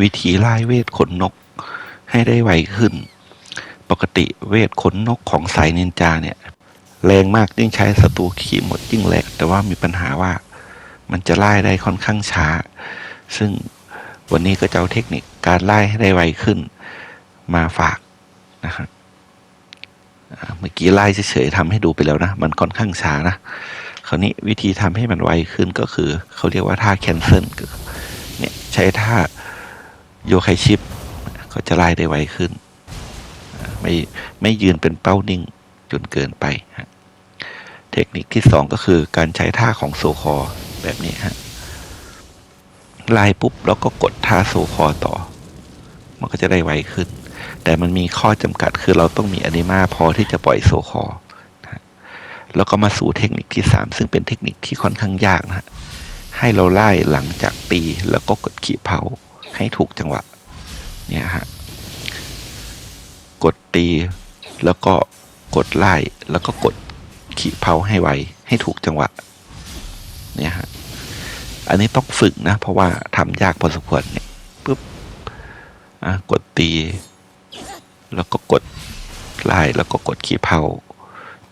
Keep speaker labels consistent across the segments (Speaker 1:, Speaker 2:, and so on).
Speaker 1: วิธีไล่เวทขนนกให้ได้ไวขึ้น ปกติเวทขนนกของสายนินจาเนี่ย แรงมากยิ่งใช้ศัตรูขี่หมดยิ่งแรงแต่ว่ามีปัญหาว่ามันจะไล่ได้ค่อนข้างช้า ซึ่งวันนี้ก็จะเอาเทคนิคการไล่ให้ได้ไวขึ้น มาฝากนะครับเมื่อกี้ไล่เฉยๆทำให้ดูไปแล้วนะ มันค่อนข้างช้านะ คราวนี้วิธีทำให้มันไวขึ้นก็คือ เขาเรียกว่าท่าแคนเซิลเนี่ยใช้ท่า โยไคชิปก็จะไล่ได้ไวขึ้น ไม่ไม่ยืนเป็นเป้านิ่งจนเกินไปฮะเทคนิคที่สองก็คือการใช้ท่าของโซคอแบบนี้ฮะไล่ปุ๊บแล้วก็กดท่าโซคอต่อ มันก็จะได้ไวขึ้น แต่มันมีข้อจำกัดคือเราต้องมีอนิมาพอที่จะปล่อยโซคอแล้วก็มาสู่เทคนิคที่สามซึ่งเป็นเทคนิคที่ค่อนข้างยากนะฮะให้เราไล่หลังจากตีแล้วก็กดขีเผา ให้ถูกจังหวะเนี่ยฮะกดตีแล้วก็กดไล่แล้วก็กดขีเผาให้ไวให้ถูกจังหวะเนี่ยฮะอันนี้ต้องฝึกนะ เพราะว่าทำยากพอสมควรเนี่ยปุ๊บอะกดตี แล้วก็กดไล่แล้วก็กดขีเผา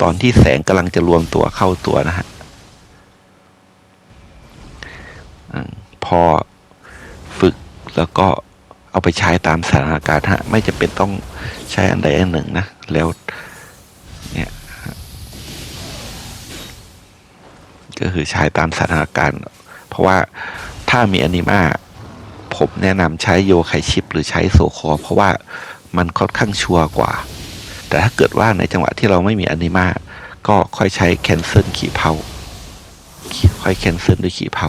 Speaker 1: ตอนที่แสงกำลังจะรวมตัวเข้าตัวนะฮะอืมพอ แล้วก็เอาไปใช้ตามสถานการณ์ฮะไม่จะเป็นต้องใช้อันใดอันหนึ่งนะ แล้วเนี่ยก็คือใช้ตามสถานการณ์ เพราะว่าถ้ามีอนิมาผมแนะนำใช้โยไคชิป หรือใช้โซคอเพราะว่ามันค่อนข้างชัวร์กว่า แต่ถ้าเกิดว่าในจังหวะที่เราไม่มีอนิมาก็ค่อยใช้แคนเซิลขี่เผาค่อยแคนเซิลด้วยขี่เผา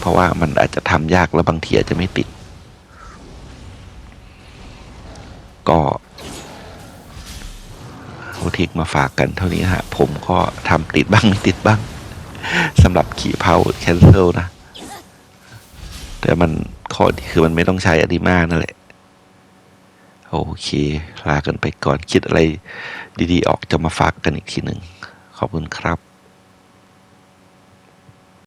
Speaker 1: เพราะว่ามันอาจจะทำยากแล้วบางทีอาจจะไม่ติด ก็เอาเทคมาฝากกันเท่านี้ฮะ ผมก็ทำติดบ้างไม่ติดบ้างสำหรับขี่เผาแคนเซิลนะ แต่มันข้อดีคือมันไม่ต้องใช้อนิมานั่นแหละ โอเค ลากันไปก่อนคิดอะไรดีๆ ออกจะมาฝากกันอีกทีหนึ่งขอบคุณครับ